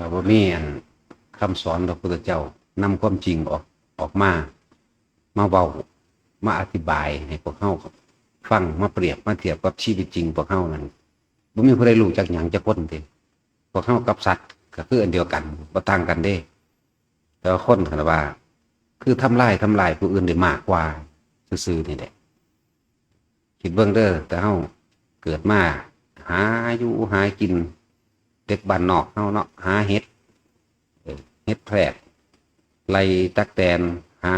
ก็บ่มีอันคำสอนพระพุทธเจ้านำความจริงออกออกมา มาเว้ามาอธิบายให้พวกเฮาฟังมาเปรียบมาเทียบกับชีวิตจริงพวกเฮานั้นบ่มีผู้ใดรู้จักหยังจักคนเด้พวกเฮากับสัตว์ก็คืออันเดียวกันบ่ต่างกันเด้ แต่ว่าคนคันว่า คือทำลายทำลายผู้อื่นได้มากกว่าซื่อๆนี่แหละคิดเบิ่งเด้อแต่เฮาเกิดมาหาอยู่หากิน เด็กบ้านนอกเฮาเนาะหาเห็ดเห็ดแพรกไล่ตักแตนหา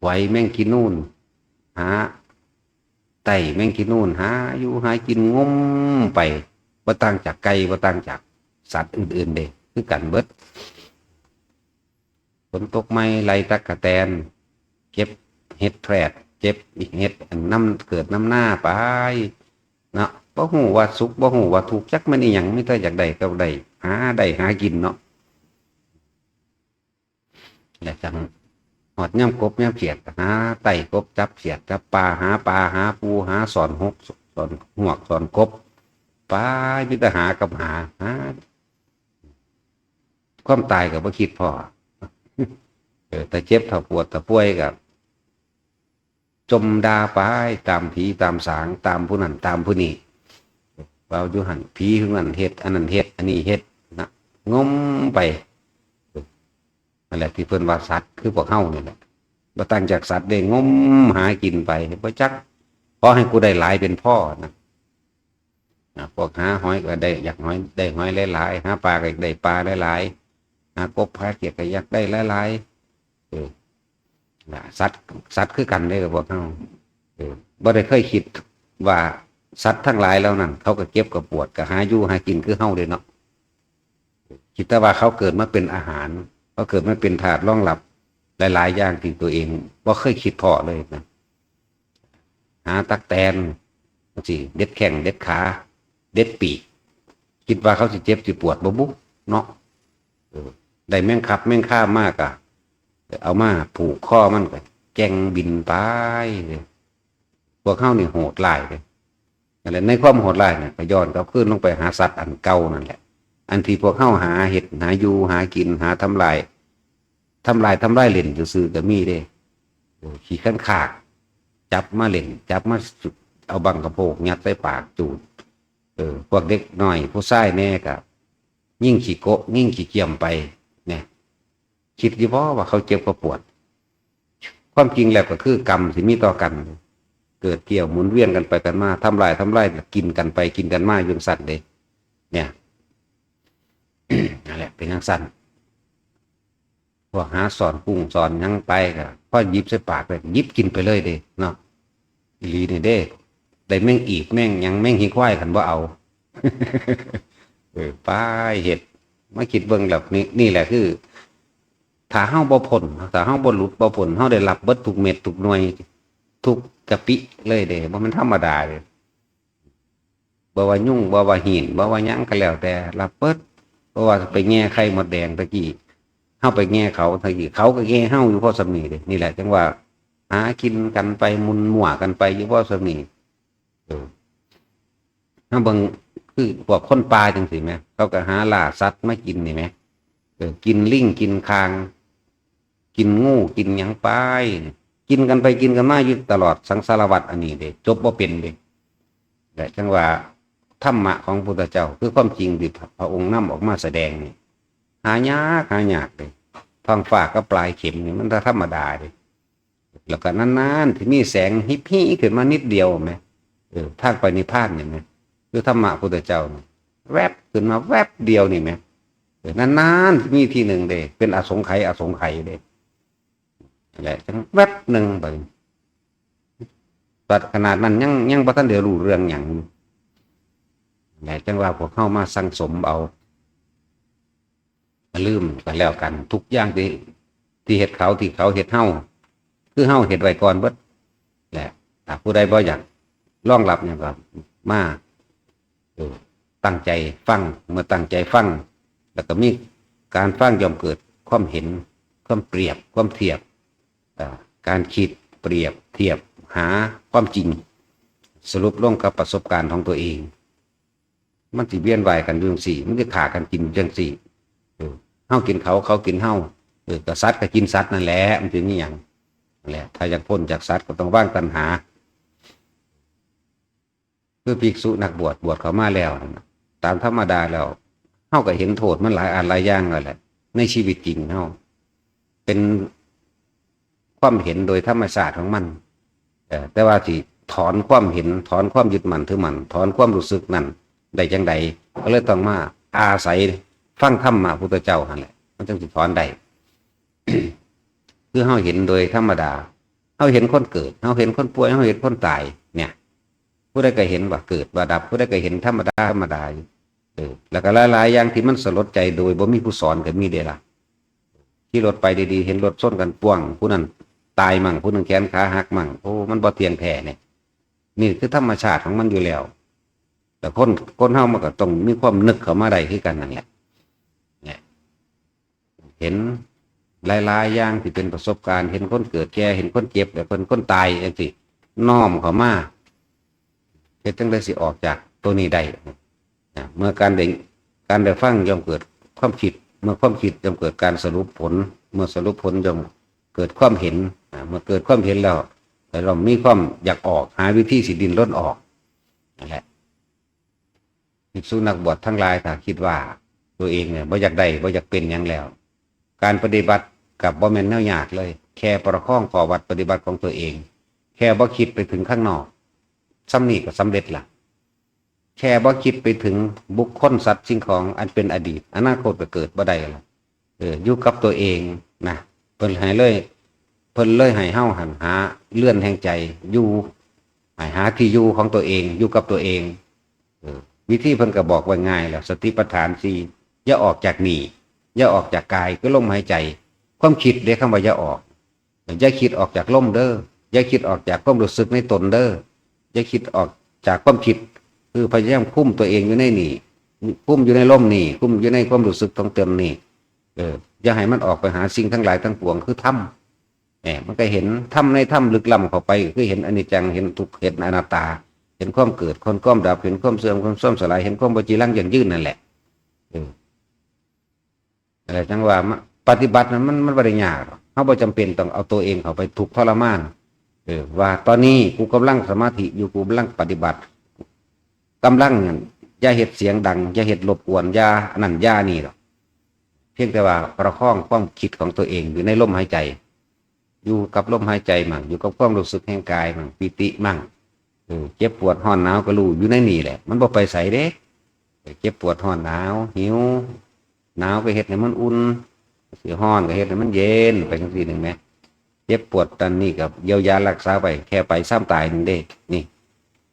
ไหวแมงกินนู่นหาไต่แมงกินนู่นหาอยู่หากินงมไปบ่ต่างจากไก่บ่ต่างจากสัตว์อื่นๆเด้คือกันเบิดฝนตกไม่ไล่ตักกะแตน เก็บเห็ดแพรกเก็บเห็ดน้ำเกิดน้ำหน้าไปเนาะ บ่ฮู้ว่าสุขบ่ฮู้ว่าทุกข์จักมันอีหยังไมีแต่อยากได้ก็ได้หาได้หากินเนาะแล้วจังหอดย่ำกบย่ำเขียดหาไต่กบจับเขียดจับปลาหาปลาหาปูหาสอนหกสอนหวกสอนกบไปมีแต่หากับหาหาความตายก็บ่คิดพอเออแต่เจ็บถ้าปวดถ้าป่วยกับจมดาไปตามผีตามสางตามผู้นั้นตามผู้นี้ เราอยู่หันผีผู้นั้นเฮ็ดอันนั้นเฮ็ดอันนี้เฮ็ดนะงมไปนั่นแหละที่เพิ่นว่าสัตว์คือพวกเฮานี่แหละบ่ตั้งจากสัตว์ได้งมหากินไปบ่จักพอให้กูได้หลายเป็นพ่อนะนะพวกหาหอยก็ได้อยากหอยได้หอยหลายๆหาปลาก็ได้ปลาหลายๆหากบหาเขียดก็อยากได้หลายๆเออนะสัตว์สัตว์คือกันเลยกับพวกเขาเออบ่ได้เคยคิดว่า สัตว์ทั้งหลายแล้วนั่นเขาก็เก็บกับปวดกับหาอยู่หากินคือเฮาเลยเนาะคิดแต่ว่าเขาเกิดมาเป็นอาหารเขาเกิดมาเป็นถาดรองรับ หลาย ๆ อย่างที่ตัวเองบ่เคยคิดพอเลยนะหาตักแตนสิเด็ดแข้งเด็ดขา เด็ดปีกคิดว่าเขาสิเจ็บสิปวดบ่บุเนาะได้แม่งขับแม่งข้ามมากอะเอามาผูกข้อมันก็แจงบินไปเลยพวกเข้านี่โหดหลายเลย อะไรในความโหดหลายเนี่ยก็ย้อนกลับขึ้นลงไปหาสัตว์อันเก่านั่นแหละ อันที่พวกเข้าหาเห็ดหาอยู่หากินหาทำลายทำลายทำลายเล่นซื่อๆก็มีเด้ขี้ขันขาก จับมาเล่น จับมาจุดเอาบังกระโปงยัดใส่ปากจูดเออพวกเด็กหน้อย ผู้ชายแน่กับยิ่งขี้โกะยิ่งขี้เกียมไป เนี่ย คิดดีพราะว่าเขาเจ็บก็ปวด ความจริงแล้วก็คือกรรมที่มีต่อกัน เกิดเกี่ยวหมุนเวียนกันไปกันมาทำลายทำลายกินกันไปกินกันมาอยู่สั่นเลยเนี่ยนั่นแหละเป็นยังสั่นพวกหาสอนกุ้งสอนยังไปก็พ่อยิบใส่ปากไปยิบกินไปเลยเด้เนาะอีหลีนี่เด้ได้แม่งอีกแม่งยังแม่งหิ้ควายขันว่าเอาเออป้ายเห็ดมาคิดเบิ่งแล้วนี่นี่แหละคือถ้าเฮาบ่พ้นถ้าเฮาบ่หลุดบ่พ้นเฮาได้รับเบิดทุกเม็ดทุกหน่วย ทุก กะปิเลยเด้บ่มันธรรมดาเลยบ่ว่ายุ่งบ่ว่าหินบ่ว่ายังก็แล้วแต่รับเบิดเพราะว่าไปแง่ไข่มดแดงตะกี้เฮาไปแง่เขาตะกี้เขาก็แง่เฮาอยู่พอสำนีเด้นี่แหละจังว่าหากินกันไปมุนมั่วกันไปอยู่พอสำนีเออถ้าเบิ่งคือพวกคนป่าจังซี่แหมเขาก็หาล่าสัตว์มากินนี่แหมเออกินลิงกินคาง กินงูกินหยังไป กินกันไปกินกันมาอยู่ตลอดสังสารวัตรอันนี้เด็จบว่าเป็นเด็แต่จังว่าธรรมะของพุทธเจ้าคือความจริงที่พระองค์นำออกมาแสดงนี่หายากหายากเลยท้องฟ้าก็ปลายเข็มนี่มันธรรมดาเลยแล้วก็นานๆที่มีแสงฮิปปี้ขึ้นมานิดเดียวไหมเออทางไปนิพพานเนี่ยไหมคือธรรมะพุทธเจ้านี่แวบขึ้นมาแวบเดียวนี่ไหมนานๆมีทีหนึ่งเด้เป็นอสงไขยอสงไขยเด้ แหละจังแวบหนึ่งไปตัดขนาดนั้นยังยังบ่ทันเดี๋ยวรู้เรื่องอย่างแหละจังว่าพวกเข้ามาสั่งสมเอาลืมกันแล้วกัน ทุกอย่างที่ที่เห็ดเขาที่เขาเห็ดเฮาคือเฮาเห็ดไว้ก่อนเบิดแหละถ้าผู้ใดบ่อยากร่องรับเนี่ยก็มาตั้งใจฟังเมื่อตั้งใจฟัง แล้วก็มีการฟังยอมเกิดความเห็น ความเปรียบ ความเทียบ การคิดเปรียบเทียบหาความจริง สรุปลงกับประสบการณ์ของตัวเอง มันสิเวียนวายกันอยู่จังสี่ มันจะขากันกินจังสี่เออเฮากินเขาเขากินเฮาเออกสัตว์ก็กินสัตว์นั่นแหละมันถึงนี่อย่างนั่นแหละถ้าอยากพ้นจากสัตว์ก็ต้องว่างตัณหาคือภิกษุนักบวชบวชเขามาแล้ว ตามธรรมดาแล้วเฮาก็เห็นโทษมันหลายอันหลายอย่างแล้วแหละ ในชีวิตจริงเฮาเป็น ความเห็นโดยธรรมชาติของมันแต่ว่าที่ถอนความเห็นถอนความยึดมั่นถือมั่นถอนความรู้สึกนั่นได้จังใดก็เลยต้องมาอาศัยฟังธรรมมาพุทธเจ้าหันแหละมันจึงสิถอนได้คือเฮาเห็นโดยธรรมดาเฮาเห็นคนเกิดเฮาเห็นคนป่วยเฮาเห็นคนตาย เนี่ย ผู้ใดก็เห็นว่าเกิดว่าดับ ผู้ใดก็เห็นธรรมดาธรรมดาเออแล้วก็หลายๆอย่างที่มันสลดใจโดยบ่มีผู้สอนก็มีเด้ล่ะขี่รถไปดีๆ เห็นรถชนกันป่วงผู้นั้น ตายมั่งผู้นั้นแขนขาหักมั่งโอ้มันบ่เทียงแท้เนี่ยนี่คือธรรมชาติของมันอยู่แล้ว แต่คนคนเฮามันก็ต้องมีความนึกเข้ามาได้คือกันนั่นแหละเนี่ยเห็นหลายๆอย่างที่เป็นประสบการณ์ เห็นคนเกิดแก่เห็นคนเจ็บแล้วคนคนตายจังซี่น้อมเข้ามาเฮ็ดจังได้สิออกจากตัวนี้ได้นะเมื่อการได้การได้ฟังย่อมเกิดความคิด เมื่อความคิดย่อมเกิดการสรุปผล เมื่อสรุปผลย่อมเกิดความเห็น เมื่อเกิดความเห็นแล้วแต่เรามีความอยากออกหาวิธีสิดินล้นออกนั่นแหละภิกษุนักบวชทั้งหลายถ้าคิดว่า ตัวเองเนี่ยบ่อยากได้บ่อยากเป็นหยังแล้ว การปฏิบัติกับบ่แมนแนวยากเลย แค่ประคองขอวัดปฏิบัติของตัวเอง แค่บ่คิดไปถึงข้างนอกสำนีก็สำเร็จละแค่บ่คิดไปถึงบุคคลสัตว์สิ่งของอันเป็นอดีต อนาคตก็เกิดบ่ได้ละเอออยู่กับตัวเองนะเพิ่นให้เลย เพิ่นเลยให้เฮาหันหาเลื่อนแห่งใจอยู่ให้หาที่อยู่ของตัวเองอยู่กับตัวเองอวิธีเพิ่นก็บอกไว้ง่ายแล้วสติปัฏฐานสี่อย่าออกจากหนีอย่าออกจากกายก็ลมหายใจ ความคิดเด้คำว่าอย่าออกอย่าคิดออกจากลมเด้ออย่าคิดออกจากความรู้สึกในตนเด้ออย่าคิดออกจากความคิด คือพยายามคุ้มตัวเองอยู่ในนี่คุ้มอยู่ในร่มนี่คุ้มอยู่ในความรู้สึกตรงเต็มนี่เอออย่าให้มันออกไปหาสิ่งทั้งหลายทั้งปวงคือถ้ำ แหมมันก็เห็นถ้ำในถ้ำลึกล้ำเข้าไปคือเห็นอนิจจังเห็นทุกเห็นอนัตตา เห็นความเกิดความความดับเห็นความเสื่อมความส้มสลายเห็นความบจีรังอย่างยืนนั่นแหละอะไรจังว่าปฏิบัตินั้นมันมันบริยากเขาบ่จำเป็นต้องเอาตัวเองเข้าไปถูกทรมานเออว่าตอนนี้กูกำลังสมาธิอยู่กูกำลังปฏิบัติกำลังอย่าเห็ดเสียงดังอย่าเห็ดรบกวนอย่าอันนั่นอย่านี่หรอกเพียงแต่ว่าประคองความคิดของตัวเองอยู่ในลมหายใจ อยู่กับลมหายใจมั่งอยู่กับความรู้สึกแห่งกายมั่งปิติมั่งเออเจ็บปวดห้อนหนาวก็รู้อยู่ในนี่แหละ มันบ่ไปใส่เด้เออเจ็บปวดห้อนหนาวหิวหนาวก็เห็ดให้มันอุ่นเสียห้อนก็เห็ดให้มันเย็นไปทั้งทีหนึ่งไหมเจ็บปวดตันนี่กับเยียวยารักษาไป แค่ไปซ้ำตายนึ่งเด้ นี่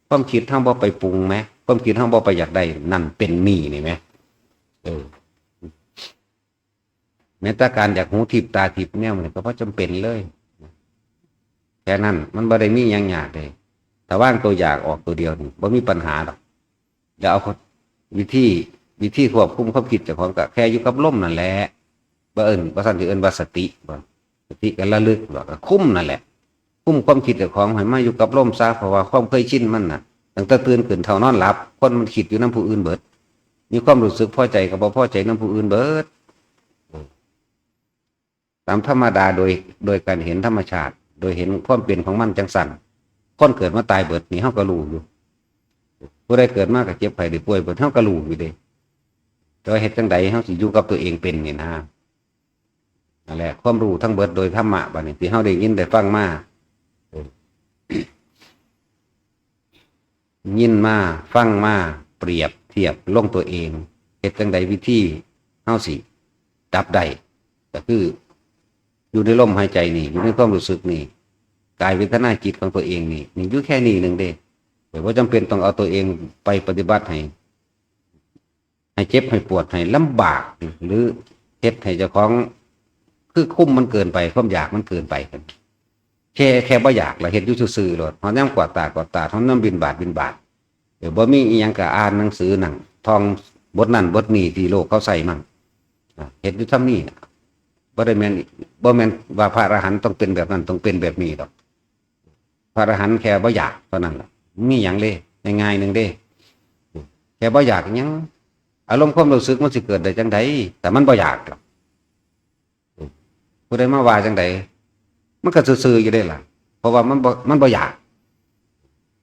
ความคิดทั้งบ่ไปปรุงไหมความคิดทั้งบ่ไปอยากได้นั่นเป็นหนี้นี่ไหมเออแม้แต่การอยากหูทิพตาทิพเนี่ยมันก็เพราะจำเป็นเลย ค่นั้น มันบ่ได้มีหยังยากเลยแต่ว่างตัวอยากออกตัวเดียวนี่บ่มีปัญหาหรอกเดี๋ยวเอาวิธีวิธีควบคุมความคิดจากของก็แค่อยู่กับลมนั่นแหละบ่เอิญบ่สั่นที่เอิญว่าสติบ่สติกันระลึกหรอกคุ้มนั่นแหละ คุ้มความคิดกับของให้มาอยู่กับลมซะเพราะว่าความเคยชินมันน่ะตั้งแต่ตื่นขึ้นเท่านอนหลับ คนมันคิดอยู่น้ำผู้อื่นเบิด มีความรู้สึกพอใจกับบ่พอใจน้ำผู้อื่นเบิดตามธรรมดาโดยโดยการเห็นธรรมชาติ โดยเห็นความเปลี่ยนของมันจังสั่นคนเกิดมาตายเบิดนี่เฮาก็รู้อยู่ผู้ใดเกิดมากับเจ็บไข้ได้ป่วยเบิดเฮาก็รู้อยู่เด้แต่ว่าเฮ็ดจังใดเฮาสิอยู่กับตัวเองเป็นนี่นะนั่นแหละความรู้ทั้งเบิดโดยธรรมะบัดนี้ที่เฮาได้ยินได้ฟังมายินมาฟังมาเปรียบเทียบลงตัวเองเฮ็ดจังใดวิธีเฮาสิดับได้ก็คือ อยู่ในลมหายใจนี่ อยู่ในความรู้สึกนี่กายเวทนาจิตของตัวเองนี่นี่อยู่แค่นี้หนึ่งเด้แต่ว่าจำเป็นต้องเอาตัวเองไปปฏิบัติให้ให้เจ็บให้ปวดให้ลำบากหรือเฮ็ดให้เจ้าของคือคุ้มมันเกินไปความอยากมันเกินไปกันแค่แค่บ่อยากละเห็นอยู่ซื่อๆโลดเฮาย่ำกวาดตากวาดตาเฮานํบินบาทบินบาทเดี๋ยวบ่มีอีหยังก็อ่านหนังสือหนังทองบทนั้นบทนี้ที่โลกเขาใส่มั่งเห็นยู่ทำนี้น่ บ่ได้แม่นบ่แม่นว่าพระอรหันต์ต้องเป็นแบบนั้นต้องเป็นแบบนี้ดอก พระอรหันต์แค่บ่อยากเท่านั้นล่ะมีหยังเลยง่ายๆหนึ่งเด้ แค่บ่อยากอิหยังอารมณ์ความรู้สึกมันสิเกิดได้จังไดแต่มันบ่อยากหรอกผู้ใดมาว่าจังไดมันก็ซื่อๆอยู่ได้ล่ะ เพราะว่ามันบ่มันบ่อยาก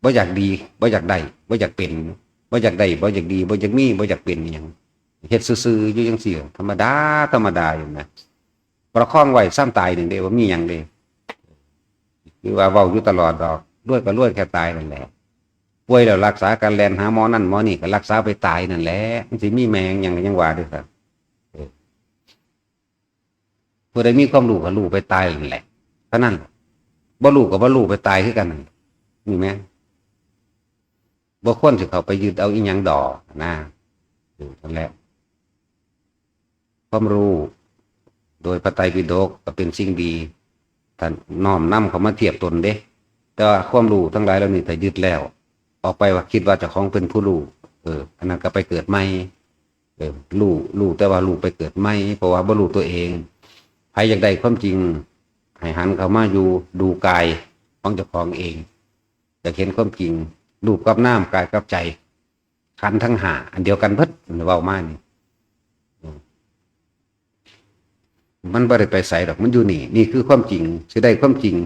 บ่อยากดีบ่อยากได้บ่อยากเป็นบ่อยากได้บ่อยากดีบ่อยากมีบ่อยากเป็นอหยังเฮ็ดซื่อๆอยู่จังซี่ธรรมดาธรรมดาอยู่นะ ประคองไว้ซ้ำตายหนึ่งเด้ว่ามีหยังเด้คือว่าเว้าอยู่ตลอดดอกรวยก็รวยแค่ตายนั่นแหละป่วยแล้วรักษาการแลนหาหมอนั่นหมอนี่ก็รักษาไปตายนั่นแหละมันสิมีแมงอย่างยังว่าด้วยครับเออผู้ใดมีความรู้ก็รู้ไปตายนั่นแหละเท่านั้นบ่รู้ก็บ่รู้ไปตายคือกันนั่นมีไหมบ่ควรสิเขาไปยึดเอาอีหยังดอกนะเออนั่นแหละความรู้ โดยพระไตรปิฎกก็เป็นสิ่งดีท่านน้อมนํเขามาเทียบตนเด้ แต่ว่าความรู้ทั้งหลายเหล่านี้ถ้ายึดแล้ว ออกไปว่าคิดว่าเจ้าของเป็นผู้รู้เอออันนั้นก็ไปเกิดใหม่เออรู้รู้แต่ว่ารู้ไปเกิดใหม่เพราะว่าบ่รู้ตัวเองใครอยากได้ความจริงให้หันเข้ามาอยู่ดูกายของเจ้าของเองจะเห็นความจริงรูปกับน้ำกายกับใจขันทั้งหาอันเดียวกันเพิดเว้ามานี่อืม มันบ่ได้ไปใส่ดอกมันอยู่นี่ นี่คือความจริงสิได้ความจริง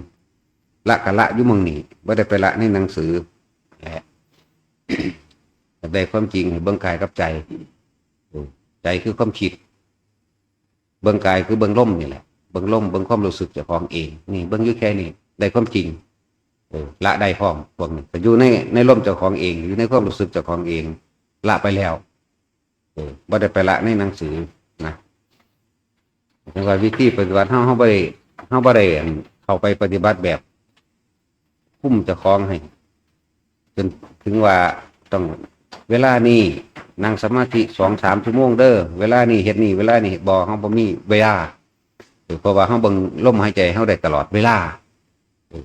ละกะละอยู่มืองนี่บ่ได้ไปละในหนังสือแหละได้ความจริงให้เบิ่งกายกับใจใจคือความคิด เบิ่งกายคือเบิ่งล่มนี่แหละเบิ่งล่มเบิ่งความรู้สึกเจ้าของเอง นี่เบิ่งยู่แค่นี้ได้ความจริงละได้พร้อมพวกนี้แต่อยู่ในในล่มเจ้าของเอง อยู่ในความรู้สึกเจ้าของเอง ละไปแล้วบ่ได้ไปละในหนังสือ แต่ว่าวิธีปฏิบัติเฮาเฮาบ่ได้เฮาบ่ได้อั่เข้าไปปฏิบัติแบบคุ้มเจ้าของให้ จนถึงว่าต้องเวลานี้นั่งสมาธิสองสามชั่วโมงเด้อเวลานี้เฮ็ดนี่เวลานี้เฮ็ดบ่เฮาบ่มีเวลาเออเพราะว่าเฮาเบิ่งลมหายใจเฮาได้ตลอดเวลาเออ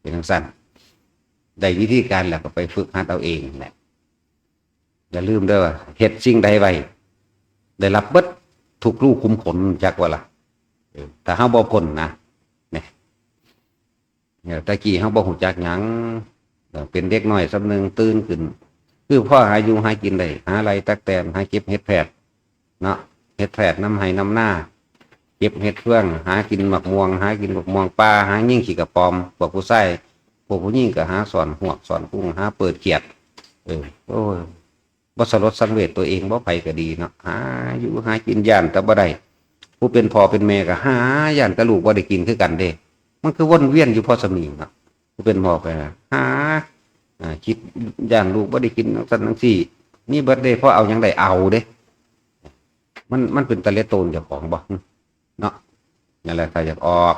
เป็นจังซั่นได้วิธีการแล้วก็ไปฝึกหัดเอาเองแหละอย่าลืมเด้อว่าเฮ็ดสิ่งใดไว้ได้รับเบิด ทุกลูกคุมขนจักว่าล่ะเออถ้าบ่พ้นนะเนี่ยเนี่ยตะกี้เฮาบ่ฮู้จักหยังเป็นเด็กน้อยสำนึงตื่นขึ้น คือพ่อหาอยู่หากินได้หาอะไรตักแตนหาเก็บเห็ดแผดเนาะเห็ดแผดน้ำไห้น้ำหน้า เก็บเห็ดเฟื่อง หากินหมักม่วง หากินหมักม่วงปลาหายิ่งขี่กระปอมพวกผู้ใส่พวกผู้ยิ่งก็หาสอนหวกสอนกุ้งหาเปิดเกียดเออโอ้ บ่สลดสังเวชตัวเองบ่ไปก็ดีเนาะหาอยู่หากินย่านแต่บ่ได้ผู้เป็นพ่อเป็นแม่ก็หาย่านแต่ลูกบ่ได้กินคือกันเด้มันคือวนเวียนอยู่พอสมีเนาะผู้เป็นพ่อไปนะหาอ่าคิดย่านลูกบ่ได้กินสันทั้งสี่นี่เบิดเดย์เพราะเอายังได้เอาเด้ มันมันเป็นตะเลโตนเจ้าของบ่เนาะนั่นแหละถ้าอยากออก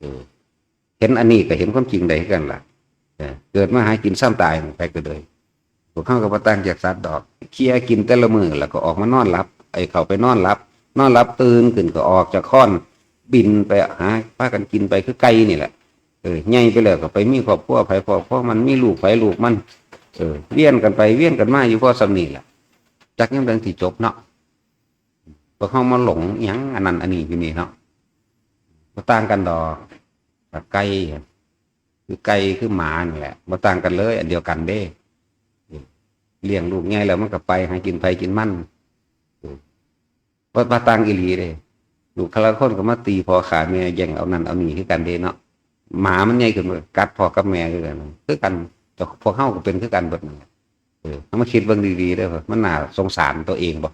เออเห็นอันนี้ก็เห็นความจริงได้กันล่ะเกิดมาหากินซ้ำตายไปก็เลย วกเข้าก็บ่ต่างจากสัตว์ดอกเคลียกินแต่ละมือแล้วก็ออกมานอนรับ ไอ้เขาไปนอนรับ นอนรับตื่นขึ้นก็ออกจากค้อนบินไปหาพากันกินไปคือไก่นี่แหละเออใหญ่ไปเลยก็ไปมีครอบครัวไผ่ครอบครัวมันมีลูกไผ่ลูกมัน เออเวียนกันไปเวียนกันมาอยู่พอสำนีแหละจักยังดังที่จบเนาะพวกเข้ามาหลงยังอันนั้นอันนี้อยู่นี่เนาะมาต่างกันดอกแบบไก่คือไก่คือหมานี่แหละมาต่างกันเลย อันเดียวกันเด้ เลี้ยงลูกง่ายแล้วมันก็ไป หากินไปกินมั่นว่ามาต่างอีหลีเด้ลูกคาราคนก็มาตีพอขาแม่แย่งเอานั่นเอานี่คือกันเด้เนาะหมามันใหญ่ขึ้นมากัดพอกับแม่คือกันคือกันแต่พวกเฮาก็เป็นคือกันเบิดนั่นแหละเออามาคิดเบิ่งดีๆเด้อครับมันน่าสงสารตัวเองบ่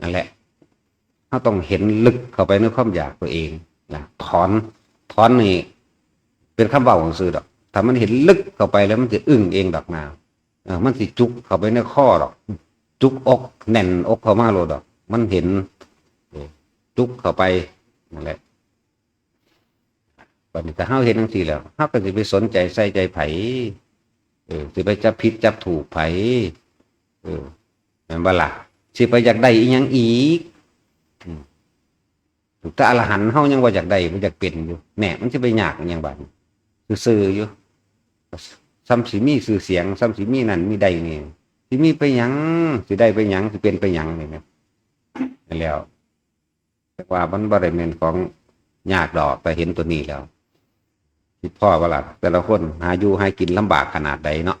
นั่นแหละเฮาต้องเห็นลึกเข้าไปในความอยากตัวเองนะถอนถอนนี่เป็นคำเว้าของซื่อดอกถ้ามันเห็นลึกเข้าไปแล้วมันจะอึ้งเองดอกนาเออ มันสิจุกเข้าไปในข้อดอก จุกอกแน่นอกเข้ามาโลดดอก มันเห็นจุกเข้าไปนั่นแหละบัดนี้แต่เฮาเห็นจังซี่แล้วเฮาก็สิไปสนใจใส่ใจไผเออสิไปจับผิดจับถูกไผเออแม่นบ่ล่ะสิไปอยากได้อีหยังอีกถูกแต่อรหันเฮายังว่าอยากได้บ่อยากเป็นอยู่แหน่มันสิไปยากอีหยังบัดซื่ออยู่ ซ้ำสิมีชื่อเสียงซ้ำสิมีนั่นมีใดนี่สิมีไปยังสิได้ไปยังสิเป็นไปยังนี่นะแล้ว แต่ว่ามันบ่ได้แม่นของยากดอกแต่เห็นตัวนี้แล้วคิดพ่อว่าล่ะแต่ละคนหาอยู่ให้กินลำบากขนาดใดเนาะ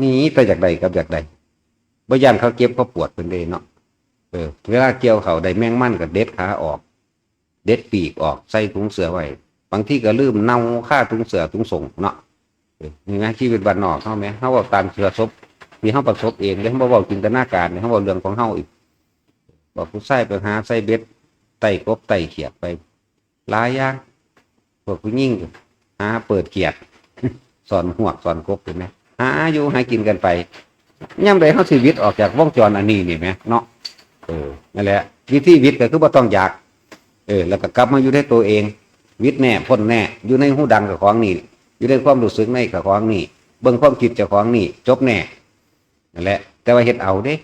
นี่แต่จากใดกับจากใดบ่ย่านเขาเก็บเขาปวดเพิ่นเด้เนาะเออเวลาเกี่ยวเขาได้แมงมั่นก็เด็ดขาออก เด็ดปีกออกใส่ถุงเสือไว้บางที่ก็ลืมเน่าค่าถุงเสือถุงส่งเนาะ นี่ไงชีวิตบ้านนอกเฮาไหมเฮาว้าตามเสือศพที่เฮาประสบเองเลยเฮาบ่เว้าจินตนาการเลยเฮาเว้าเรื่องของเฮาอีก บอกผู้ใส่ไปหาใส่เบ็ดไต่กบไต่เขียดไปลายย่างพวกผู้หญิงหาเปิดเกียดสอนหวกสอนกบเห็นไหมหาอยู่หากินกันไปย่ำใดเขาชีวิตออกจากวงจรอันนี้นี่ไหมเนาะเออนั่นแหละ วิธีวิทย์ก็คือว่าต้องอยาก เออ แล้วก็กลับมาอยู่ในตัวเอง วิทย์แน่พ้นแน่ อยู่ในหูดังกับของนี่ อยู่ในความรู้สึกในกับของนี่เบิ่งความคิดเจ้าของนี่ จบแน่นั่นแหละ แต่ว่าเฮ็ดเอาเด้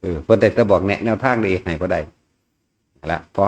เออเพิ่นแต่จะบอกแนะแนวทางได้ให้บ่ได้นั่นละพอ